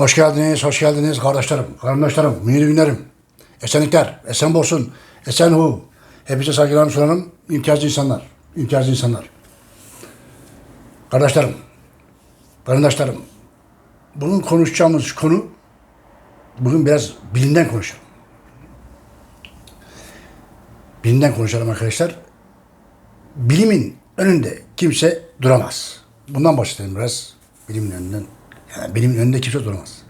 Hoş geldiniz, hoş geldiniz kardeşlerim, kardeşlerim, münir günlerim. Esenlikler, esen bolsun, esen hu. Hepinize saygılarımı sunarım. İmtiyazlı insanlar, imtiyazlı insanlar. Kardeşlerim, kardeşlerim, bugün konuşacağımız konu, bugün biraz bilimden konuşalım. Bilimden konuşalım arkadaşlar. Bilimin önünde kimse duramaz. Bundan bahsedelim biraz. Bilimin önünden. Yani bilimin önünde kimse duramaz.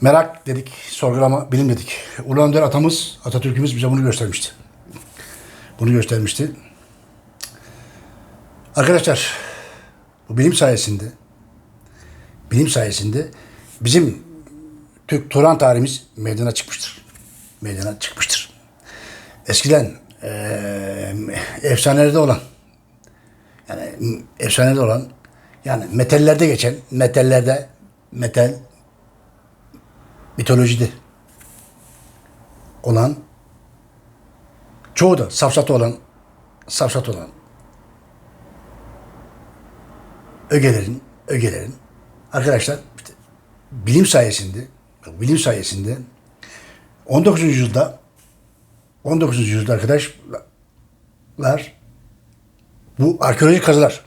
Merak dedik, sorgulama, bilim dedik. Ulu Önder atamız, Atatürk'ümüz bize bunu göstermişti. Bunu göstermişti. Arkadaşlar, bu bilim sayesinde, bilim sayesinde bizim Türk Turan tarihimiz meydana çıkmıştır. Meydana çıkmıştır. Eskiden eee efsanelerde olan, yani efsanede olan, yani metallerde geçen, metallerde, metal, mitolojide olan, çoğu da safsatı olan, safsatı olan ögelerin, ögelerin arkadaşlar işte bilim sayesinde, bilim sayesinde 19. yüzyılda 19. yüzyılda arkadaşlar bu arkeolojik kazılar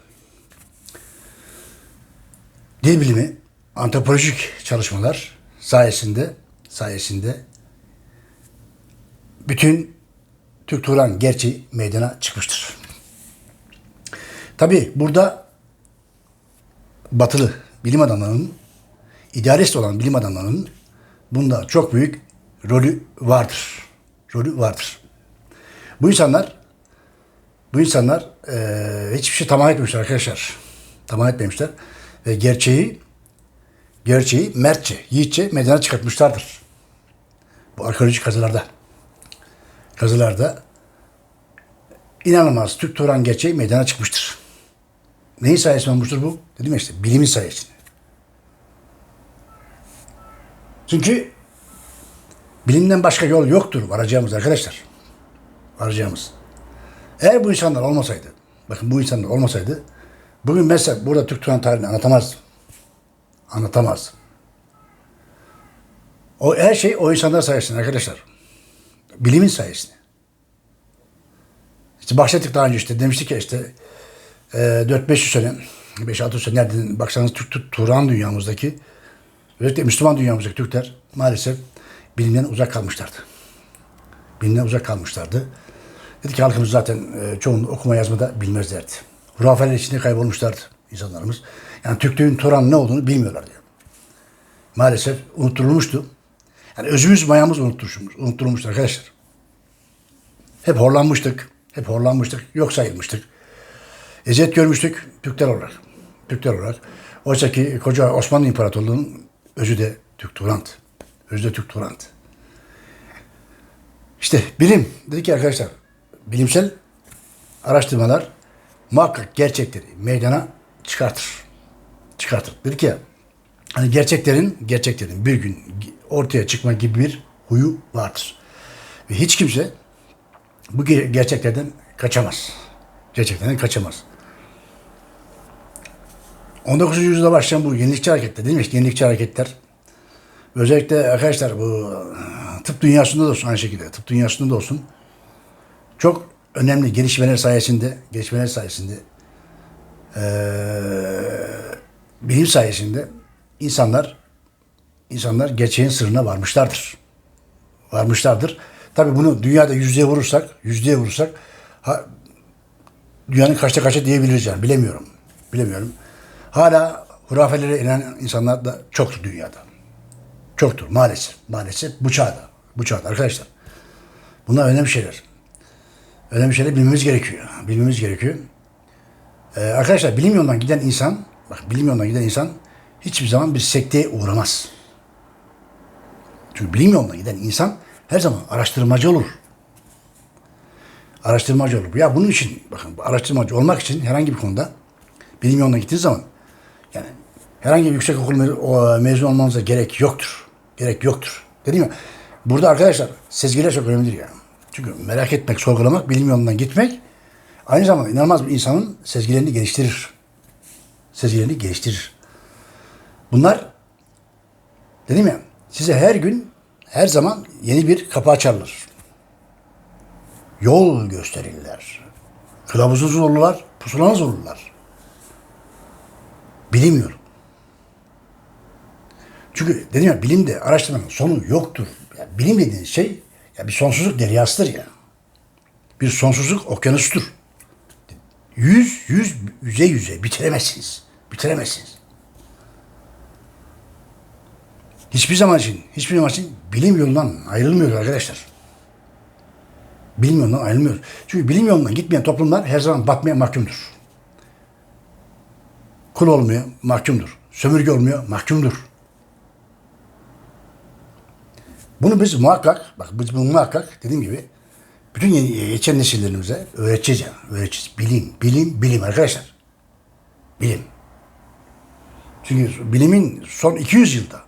dil bilimi, antropolojik çalışmalar sayesinde sayesinde bütün Türk Turan gerçeği meydana çıkmıştır. Tabi burada batılı bilim adamlarının, idealist olan bilim adamlarının bunda çok büyük rolü vardır. Rolü vardır. Bu insanlar bu insanlar eee, hiçbir şey tamam etmemişler arkadaşlar. Tamam etmemişler. Ve gerçeği gerçeği mertçe, yiğitçe meydana çıkartmışlardır. Bu arkeolojik kazılarda. Kazılarda inanılmaz Türk Turan gerçeği meydana çıkmıştır. Neyin sayesinde olmuştur bu? Dedim ya işte bilimin sayesinde. Çünkü bilimden başka yol yoktur varacağımız arkadaşlar. Varacağımız. Eğer bu insanlar olmasaydı, bakın bu insanlar olmasaydı, bugün mesela burada Türk Turan tarihini anlatamazdım. Anlatamaz. O her şey o insanlar sayesinde arkadaşlar. Bilimin sayesinde. İşte bahsettik daha önce işte demiştik ya işte e, 4-500 sene 5-6 sene nereden baksanız Türk, Turan dünyamızdaki özellikle Müslüman dünyamızdaki Türkler maalesef bilimden uzak kalmışlardı. Bilimden uzak kalmışlardı. Dedi ki halkımız zaten e, çoğunluğu okuma yazma da bilmezlerdi. Hurafeler içinde kaybolmuşlardı insanlarımız. Yani Türklüğün Turan ne olduğunu bilmiyorlardı. Maalesef unutturulmuştu. Yani özümüz mayamız unutturulmuş, unutturulmuştu arkadaşlar. Hep horlanmıştık. Hep horlanmıştık. Yok sayılmıştık. Eziyet görmüştük Türkler olarak. Türkler olarak. Oysa ki koca Osmanlı İmparatorluğu'nun özü de Türk Turant. Özü de Türk Turant. İşte bilim. Dedik ki arkadaşlar bilimsel araştırmalar muhakkak gerçekleri meydana çıkartır. Çıkartır. Dedik ya hani gerçeklerin gerçeklerin bir gün ortaya çıkma gibi bir huyu vardır. Ve hiç kimse bu ge- gerçeklerden kaçamaz. Gerçeklerden kaçamaz. 19. yüzyılda başlayan bu yenilikçi hareketler değil mi? İşte Yenilikçi hareketler. Özellikle arkadaşlar bu tıp dünyasında da olsun aynı şekilde. Tıp dünyasında da olsun. Çok önemli gelişmeler sayesinde, gelişmeler sayesinde eee, bilim sayesinde insanlar insanlar gerçeğin sırrına varmışlardır. Varmışlardır. Tabii bunu dünyada yüzdeye vurursak, yüzdeye vurursak ha, dünyanın kaçta kaça diyebiliriz yani bilemiyorum. Bilemiyorum. Hala hurafelere inanan insanlar da çoktur dünyada. Çoktur maalesef. Maalesef bu çağda. Bu çağda arkadaşlar. Bunlar önemli şeyler. Önemli şeyler bilmemiz gerekiyor. Bilmemiz gerekiyor. Ee, arkadaşlar bilim yolundan giden insan, bak bilim yolundan giden insan hiçbir zaman bir sekteye uğramaz. Çünkü bilim yoluna giden insan her zaman araştırmacı olur. Araştırmacı olur. Ya bunun için bakın araştırmacı olmak için herhangi bir konuda bilim yoluna gittiğiniz zaman yani herhangi bir yüksek okul mezun olmanıza gerek yoktur. Gerek yoktur. Dedim ya burada arkadaşlar sezgiler çok önemlidir yani. Çünkü merak etmek, sorgulamak, bilim yolundan gitmek aynı zamanda inanılmaz bir insanın sezgilerini geliştirir. Sezgilerini geliştirir. Bunlar Dedim ya size her gün her zaman yeni bir kapı açarlar. Yol gösterirler. Kılavuzunuz olurlar, pusulanız olurlar. Bilemiyorum. Çünkü dedim ya bilimde araştırmanın sonu yoktur. Ya bilim dediğiniz şey ya bir sonsuzluk deryasıdır ya. Bir sonsuzluk okyanusudur. Yüz, yüz, yüze yüze bitiremezsiniz. Bitiremezsiniz. Hiçbir zaman için, hiçbir zaman için bilim yolundan ayrılmıyor arkadaşlar. Bilim yolundan ayrılmıyor. Çünkü bilim yolundan gitmeyen toplumlar her zaman batmaya mahkumdur. Kul olmuyor, mahkumdur. Sömürge olmuyor, mahkumdur. Bunu biz muhakkak, bak biz bunu muhakkak dediğim gibi bütün yeni, geçen nesillerimize öğreteceğiz. Öğreteceğiz. Bilim, bilim, bilim arkadaşlar. Bilim. Çünkü bilimin son 200 yılda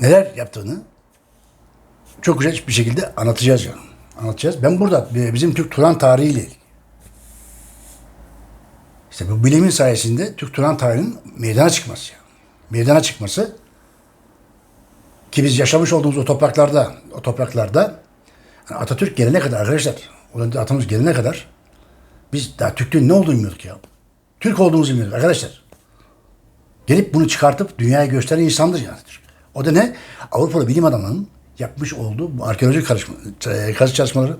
neler yaptığını çok güzel bir şekilde anlatacağız yani. Anlatacağız. Ben burada bizim Türk Turan tarihiyle ilgili. İşte bu bilimin sayesinde Türk Turan tarihinin meydana çıkması. Meydana çıkması ki biz yaşamış olduğumuz o topraklarda, o topraklarda yani Atatürk gelene kadar arkadaşlar, o atamız gelene kadar biz daha Türklüğün ne olduğunu bilmiyorduk ya. Türk olduğumuzu bilmiyorduk arkadaşlar. Gelip bunu çıkartıp dünyaya gösteren insandır yani. O da ne? Avrupalı bilim adamlarının yapmış olduğu bu arkeolojik e, kazı çalışmaları,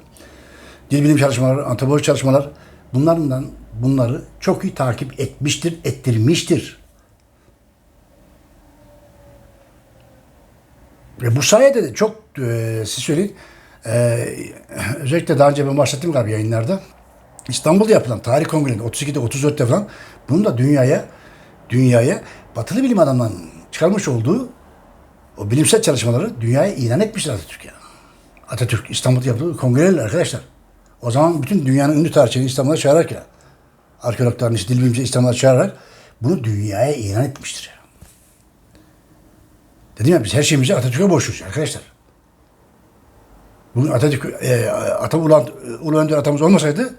dil bilim çalışmaları, antropoloji çalışmalar bunlardan bunları çok iyi takip etmiştir, ettirmiştir. Ve bu sayede de çok e, siz söyleyin e, özellikle daha önce ben bahsettim galiba yayınlarda İstanbul'da yapılan tarih kongrelerinde 32'de 34'te falan bunun da dünyaya dünyaya batılı bilim adamlarının çıkarmış olduğu o bilimsel çalışmaları dünyaya ilan etmişler Atatürk ya. Atatürk İstanbul'da yaptığı kongrelerle arkadaşlar. O zaman bütün dünyanın ünlü tarihçilerini İstanbul'a çağırarak ya. Arkeologların, işte, dil bilimci İstanbul'a çağırarak bunu dünyaya ilan etmiştir. Dedim ya biz her şeyimizi Atatürk'e borçluyuz arkadaşlar. Bugün Atatürk, e, Atam Ulu, Ulu Önder atamız olmasaydı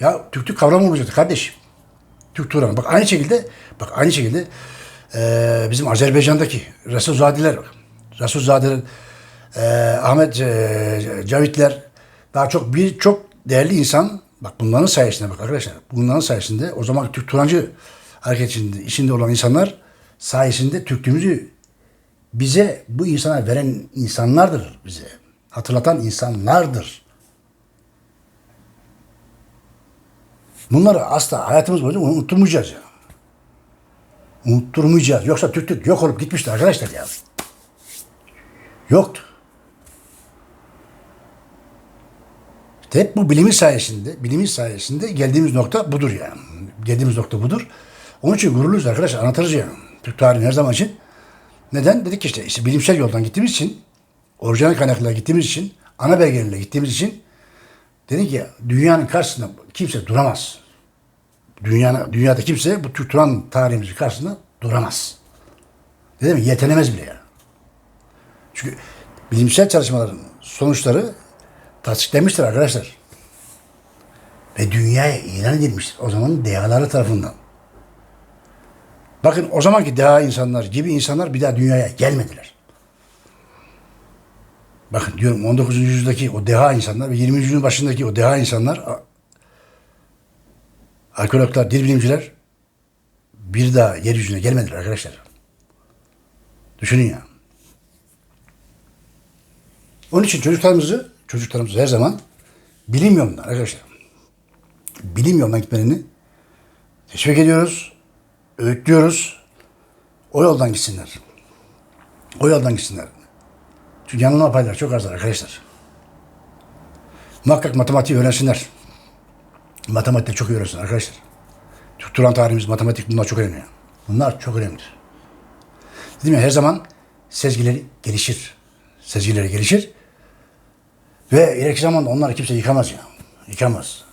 ya Türklük kavramı olmayacaktı kardeşim. Türk Turan'ı. Bak aynı şekilde bak aynı şekilde e, bizim Azerbaycan'daki Resulzadeler bak. Resulzadeler e, Ahmet e, Cavitler daha çok birçok değerli insan bak bunların sayesinde bak arkadaşlar bunların sayesinde o zaman Türk Turancı hareket içinde, içinde olan insanlar sayesinde Türklüğümüzü bize bu insana veren insanlardır bize. Hatırlatan insanlardır. Bunları asla hayatımız boyunca unutturmayacağız ya. Unutturmayacağız. Yoksa Türklük yok olup gitmişti arkadaşlar ya. Yoktu. İşte hep bu bilimin sayesinde, bilimin sayesinde geldiğimiz nokta budur yani. Geldiğimiz nokta budur. Onun için gururluyuz arkadaşlar. Anlatırız yani. Türk tarihini her zaman için. Neden? Dedik ki işte, işte bilimsel yoldan gittiğimiz için, orijinal kaynaklarla gittiğimiz için, ana belgelerle gittiğimiz için dedik ya dünyanın karşısında kimse duramaz. Dünya, dünyada kimse bu Türk Turan tarihimizin karşısında duramaz. Dedim mi? Yetenemez bile ya. Çünkü bilimsel çalışmaların sonuçları tasdiklenmiştir arkadaşlar. Ve dünyaya ilan edilmiştir. O zaman dehaları tarafından. Bakın o zamanki deha insanlar gibi insanlar bir daha dünyaya gelmediler. Bakın diyorum 19. yüzyıldaki o deha insanlar ve 20. yüzyılın başındaki o deha insanlar arkeologlar, dil bilimciler bir daha yeryüzüne gelmediler arkadaşlar. Düşünün ya. Onun için çocuklarımızı, çocuklarımızı her zaman bilim yolundan arkadaşlar. Bilim yolundan gitmelerini teşvik ediyoruz, öğütlüyoruz. O yoldan gitsinler. O yoldan gitsinler. Çünkü yanılma payları çok azlar arkadaşlar. Muhakkak matematiği öğrensinler. Matematik çok iyi öğrensin arkadaşlar. Türk Turan tarihimiz, matematik bunlar çok önemli. Bunlar çok önemlidir. Dedim ya her zaman sezgileri gelişir. Sezgileri gelişir. Ve ileriki zamanda onları kimse yıkamaz ya. Yıkamaz.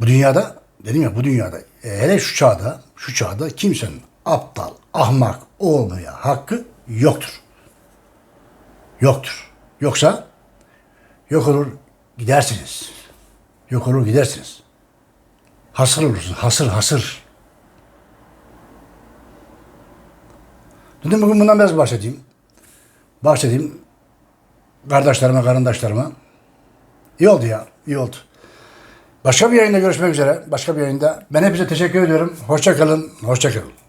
Bu dünyada, dedim ya bu dünyada, e, hele şu çağda, şu çağda kimsenin aptal, ahmak olmaya hakkı yoktur. Yoktur. Yoksa yok olur gidersiniz. Yok olur gidersiniz. Hasır olursunuz. Hasır hasır. Dedim bugün bundan biraz bahsedeyim. Bahsedeyim. Kardeşlerime, karındaşlarıma. İyi oldu ya. iyi oldu. Başka bir yayında görüşmek üzere. Başka bir yayında. Ben hepinize teşekkür ediyorum. Hoşça kalın. Hoşça kalın.